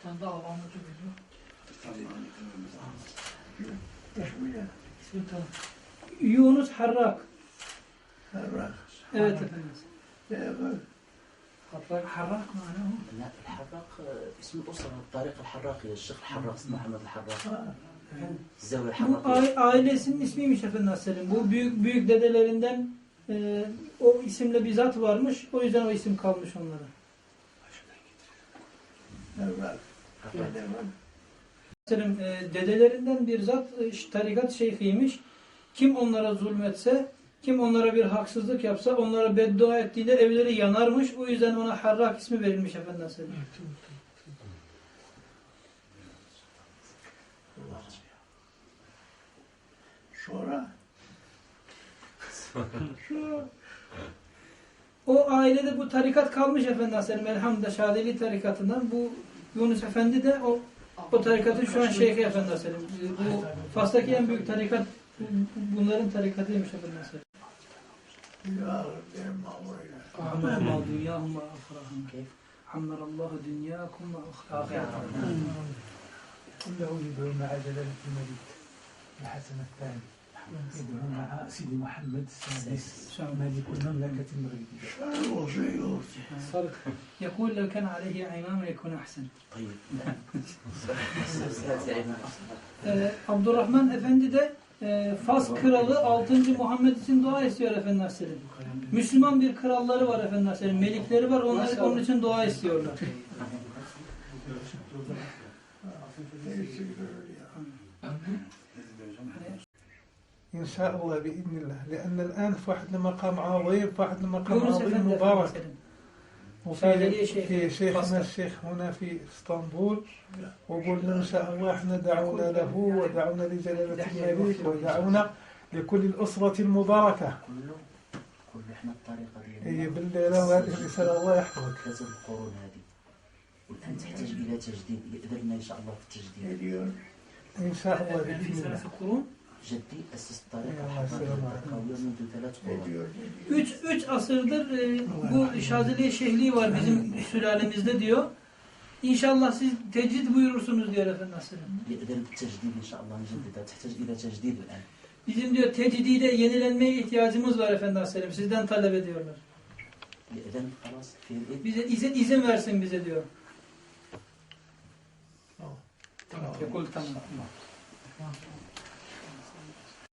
Bir tane daha Allah'ın ucu geliyor. Bir tane. Yunus Harrak. Evet efendim. Harrak, Harrak mı? Ne o? لا الحراق آه، اسم الأسرة الطريق الحراقي الشيخ الحراق اسمه محمد الحراق الزاوية Bu الحراقية a- ailesinin ismiymiş efendim Nasır'ın. Bu büyük büyük dedelerinden e, o isimle bir zat varmış. O yüzden o isim kalmış onlara. Nasır'ın e, dedelerinden bir zat e, tarikat şeyhiymiş. Kim onlara zulmetse, kim onlara bir haksızlık yapsa, onlara beddua ettiğinde evleri yanarmış. O yüzden ona Harrak ismi verilmiş efendim Nasır'ın. Sonra O ailede bu tarikat kalmış efendim Nasır'ın. Elhamdülillah Şadeli tarikatından. Bu Yunus Efendi de o o tarikatın şu an Şeyhi Efendi Hazretleri. Bu Fas'taki en büyük tarikat bunların tarikatıymış Efendi Hazretleri. Ya Rabbim Allah'ım. dünyahum ve ahirahum. Hamdallahu dünyakum ve ahirahum. Kullahu li bölme acelel hükümedik. Ve hasenet tâni. يدعو مع سيدي محمد السادس ملك المملكة المغربية Sen olsun صدق يقول لو كان عليه عمام يكون أحسن طيب أستاذ عماد Ee, Abdurrahman Efendi de e, Fas kralı 6. Muhammed için dua istiyor Efendi Hazretleri. Müslüman bir kralları var Efendi Hazretleri. Melikleri var. Onlar onun için dua istiyorlar. إن شاء الله بإذن الله. لأن الآن في واحد المقام عظيم في واحد المقام عظيم مبارك. وفي في شيخنا. الشيخ هنا في إسطنبول. وقلنا إن شاء الله إحنا دعونا له ودعونا لجلالة الملك ودعونا لكل الأسرة المباركة. كله إحنا الطريقة ديالنا بالليلة وهذه الرسالة الله يحفظك. لازم القرون هذه. والآن تحتاج. إلى تجديد. يقدر لنا إن شاء الله في التجديد? إن شاء الله بإذن الله. ciddi esaslara karşı. Üç, üç asırdır e, bu Şazeli Şehli var bizim sülalemizde diyor. İnşallah siz tecrid buyurursunuz diyor Efendi Asır'ın. Bizim diyor tecdiyle yenilenmeye ihtiyacımız var Efendi Aleyhisselam. Sizden talep ediyorlar. Bize izin, izin versin bize diyor. Tamam. Tamam. Tamam.